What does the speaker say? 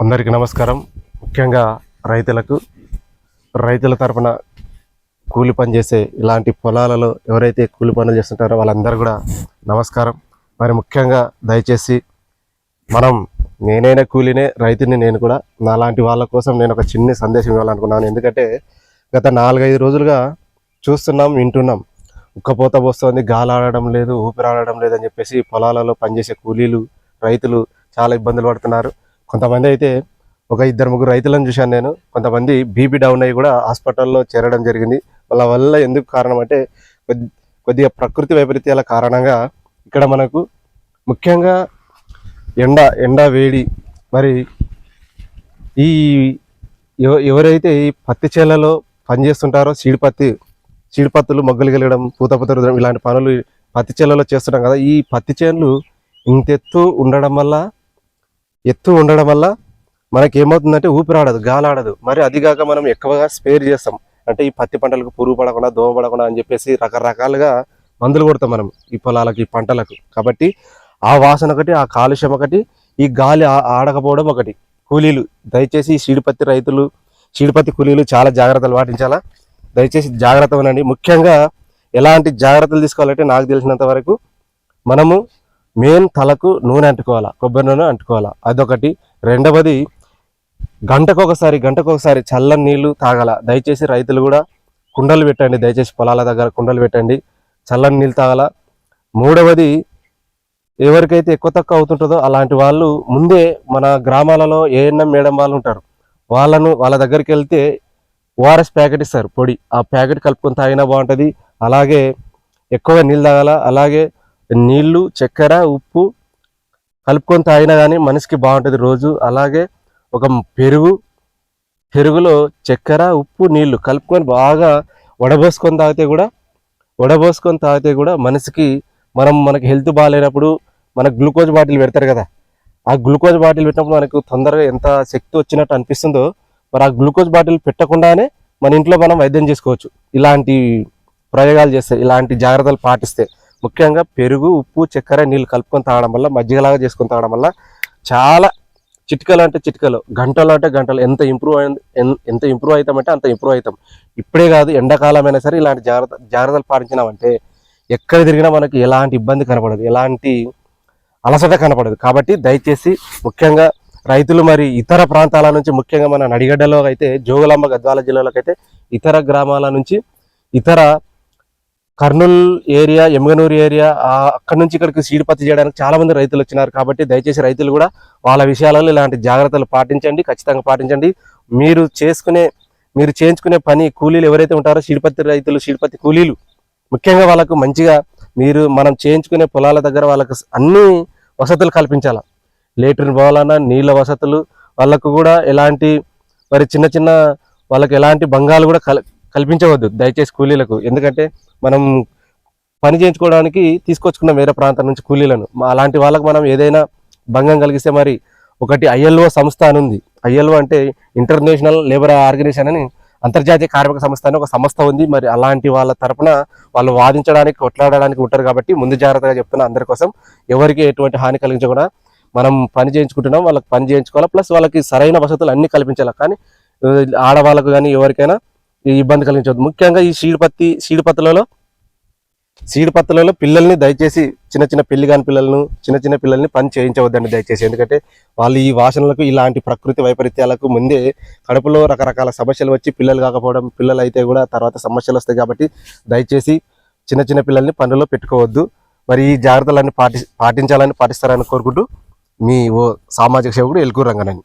అందరికీ నమస్కారం. ముఖ్యంగా రైతులకు రైతుల తరపున కూలి పని చేసే ఇలాంటి పొలాలలో ఎవరైతే కూలి పనులు చేస్తుంటారో వాళ్ళందరూ కూడా నమస్కారం. మరి ముఖ్యంగా దయచేసి మనం నేనైనా కూలీనే రైతుని నేను కూడా నాలాంటి వాళ్ళ కోసం నేను ఒక చిన్న సందేశం ఇవ్వాలనుకున్నాను. ఎందుకంటే గత నాలుగైదు రోజులుగా చూస్తున్నాం వింటున్నాం. ఉక్కపోత పోస్తుంది గాలి ఆడడం లేదు ఊపిరి ఆడడం లేదని చెప్పేసి పొలాలలో పనిచేసే కూలీలు రైతులు చాలా ఇబ్బందులు పడుతున్నారు. కొంతమంది అయితే ఒక ఇద్దరు ముగ్గురు రైతులను చూశాను నేను. కొంతమంది బీపీ డౌన్ అయ్యి కూడా హాస్పిటల్లో చేరడం జరిగింది. వాళ్ళ వల్ల ఎందుకు కారణం అంటే కొద్ది కొద్దిగా ప్రకృతి వైపరీత్యాల కారణంగా ఇక్కడ మనకు ముఖ్యంగా ఎండ ఎండ వేడి మరి ఈ ఎవ- ఎవరైతే ఈ పత్తి చేలలో పనిచేస్తుంటారో సీడిపత్తి చీడిపత్తులు మొగ్గలు గెలగడం పూత పూత ఇలాంటి పనులు పత్తి చేలలో చేస్తుంటాం కదా ఈ పత్తి చేనులు ఇంతెత్తు ఉండడం వల్ల ఎత్తు ఉండడం వల్ల మనకి ఏమవుతుందంటే ఊపిరాడదు గాలి ఆడదు మరి అదిగాక మనం ఎక్కువగా స్పేర్ చేస్తాం. అంటే ఈ పత్తి పంటలకు పురుగు పడకుండా దోమ పడకుండా అని చెప్పేసి రకరకాలుగా మందులు కొడతాం మనం ఈ పొలాలకు ఈ పంటలకు. కాబట్టి ఆ వాసన ఒకటి ఆ కాలుష్యం ఒకటి ఈ గాలి ఆడకపోవడం ఒకటి. కూలీలు దయచేసి ఈ రైతులు చీడిపత్తి కూలీలు చాలా జాగ్రత్తలు పాటించాలా? దయచేసి జాగ్రత్త ఉండండి. ముఖ్యంగా ఎలాంటి జాగ్రత్తలు తీసుకోవాలంటే నాకు తెలిసినంత వరకు మనము మెయిన్ తలకు నూనె అంటుకోవాలా కొబ్బరి నూనె అంటుకోవాలా. అదొకటి. రెండవది గంటకు ఒకసారి గంటకు ఒకసారి చల్లని నీళ్ళు తాగాల. దయచేసి రైతులు కూడా కుండలు పెట్టండి. దయచేసి పొలాల దగ్గర కుండలు పెట్టండి. చల్లని నీళ్ళు తాగాల. మూడవది ఎవరికైతే ఎక్కువ తక్కువ అవుతుంటుందో అలాంటి వాళ్ళు ముందే మన గ్రామాలలో ఏఎన్ఎం మేడం వాళ్ళు ఉంటారు. వాళ్ళను వాళ్ళ దగ్గరికి వెళ్తే ఓఆర్ఎస్ ప్యాకెట్ ఇస్తారు పొడి. ఆ ప్యాకెట్ కలుపుకొని తాగినా బాగుంటుంది. అలాగే ఎక్కువ నీళ్ళు తాగాల. అలాగే నీళ్ళు చక్కెర ఉప్పు కలుపుకొని తాగినా కానీ మనిషికి బాగుంటుంది రోజు. అలాగే ఒక పెరుగు పెరుగులో చక్కెర ఉప్పు నీళ్ళు కలుపుకొని బాగా వడబోసుకొని తాగితే కూడా వడబోసుకొని తాగితే కూడా మనిషికి మనం మనకి హెల్త్ బాగాలేనప్పుడు మనకు గ్లూకోజ్ బాటిల్ పెడతారు కదా ఆ గ్లూకోజ్ బాటిల్ పెట్టినప్పుడు మనకు తొందరగా ఎంత శక్తి వచ్చినట్టు అనిపిస్తుందో మరి ఆ గ్లూకోజ్ బాటిల్ పెట్టకుండానే మన ఇంట్లో మనం వైద్యం చేసుకోవచ్చు. ఇలాంటి ప్రయోగాలు చేస్తే ఇలాంటి జాగ్రత్తలు పాటిస్తే. ముఖ్యంగా పెరుగు ఉప్పు చక్కెర నీళ్ళు కలుపుకొని తాగడం వల్ల మజ్జిగలాగా చేసుకొని తాగడం వల్ల చాలా చిటికలు అంటే చిటికలు గంటలు అంటే గంటలు. ఎంత ఇంప్రూవ్ అయింది ఎంత ఇంప్రూవ్ అవుతామంటే అంత ఇంప్రూవ్ అవుతాం. ఇప్పుడే కాదు ఎండాకాలం అయినా సరే ఇలాంటి జాగ్రత్త జాగ్రత్తలు పాటించినామంటే ఎక్కడ తిరిగినా మనకి ఎలాంటి ఇబ్బంది కనపడదు ఎలాంటి అలసట కనపడదు. కాబట్టి దయచేసి ముఖ్యంగా రైతులు మరి ఇతర ప్రాంతాల నుంచి ముఖ్యంగా మన నడిగడ్డలో అయితే జోగులాంబ గద్వాల జిల్లాలోకి అయితే ఇతర గ్రామాల నుంచి ఇతర కర్నూలు ఏరియా ఎమ్గనూరు ఏరియా అక్కడి నుంచి ఇక్కడికి సీడిపత్తి చేయడానికి చాలా మంది రైతులు వచ్చినారు కాబట్టి దయచేసి రైతులు కూడా వాళ్ళ విషయాలలో ఇలాంటి జాగ్రత్తలు పాటించండి ఖచ్చితంగా పాటించండి. మీరు చేసుకునే మీరు చేయించుకునే పని కూలీలు ఎవరైతే ఉంటారో సీడిపత్తి రైతులు సీడిపత్తి కూలీలు ముఖ్యంగా వాళ్ళకు మంచిగా మీరు మనం చేయించుకునే పొలాల దగ్గర వాళ్ళకు అన్ని వసతులు కల్పించాలి. లేట్రిన్ పోవాలన్నా నీళ్ళ వసతులు వాళ్ళకు కూడా ఎలాంటి మరి చిన్న చిన్న వాళ్ళకి ఎలాంటి భంగాలు కూడా కల్ కల్పించవద్దు దయచేసి కూలీలకు. ఎందుకంటే మనం పని చేయించుకోవడానికి తీసుకొచ్చుకున్న వేరే ప్రాంతం నుంచి కూలీలను. అలాంటి వాళ్ళకు మనం ఏదైనా భంగం కలిగిస్తే మరి ఒకటి ఐఎల్ఓ సంస్థ అని ఉంది. ఐఎల్ఓ అంటే ఇంటర్నేషనల్ లేబర్ ఆర్గనైజేషన్ అని అంతర్జాతీయ కార్మిక సంస్థ అని ఒక సంస్థ ఉంది. మరి అలాంటి వాళ్ళ తరపున వాళ్ళు వాదించడానికి కొట్లాడడానికి ఉంటారు కాబట్టి ముందు జాగ్రత్తగా చెప్తున్నా అందరి కోసం. ఎవరికి ఎటువంటి హాని కలిగించకుండా మనం పని చేయించుకుంటున్నాం వాళ్ళకి పని చేయించుకోవాలి ప్లస్ వాళ్ళకి సరైన వసతులు అన్ని కల్పించాలి. కానీ ఆడవాళ్ళకు కానీ ఎవరికైనా ఇబ్బంది కలిగించవద్దు. ముఖ్యంగా ఈ సీడిపత్తి సీడిపత్తులలో సీడిపత్తులలో పిల్లల్ని దయచేసి చిన్న చిన్న పెళ్ళి కాని పిల్లలను చిన్న చిన్న పిల్లల్ని పని చేయించవద్దండి దయచేసి. ఎందుకంటే వాళ్ళు ఈ వాసనలకు ఇలాంటి ప్రకృతి వైపరీత్యాలకు ముందే కడుపులో రకరకాల సమస్యలు వచ్చి పిల్లలు కాకపోవడం పిల్లలు అయితే కూడా తర్వాత సమస్యలు వస్తాయి కాబట్టి దయచేసి చిన్న చిన్న పిల్లల్ని పనుల్లో పెట్టుకోవద్దు. మరి ఈ జాగ్రత్తలన్నీ పాటి పాటించాలని పాటిస్తారని కోరుకుంటూ మీ ఓ సామాజిక సేవకుడు ఎల్కూరు రంగనని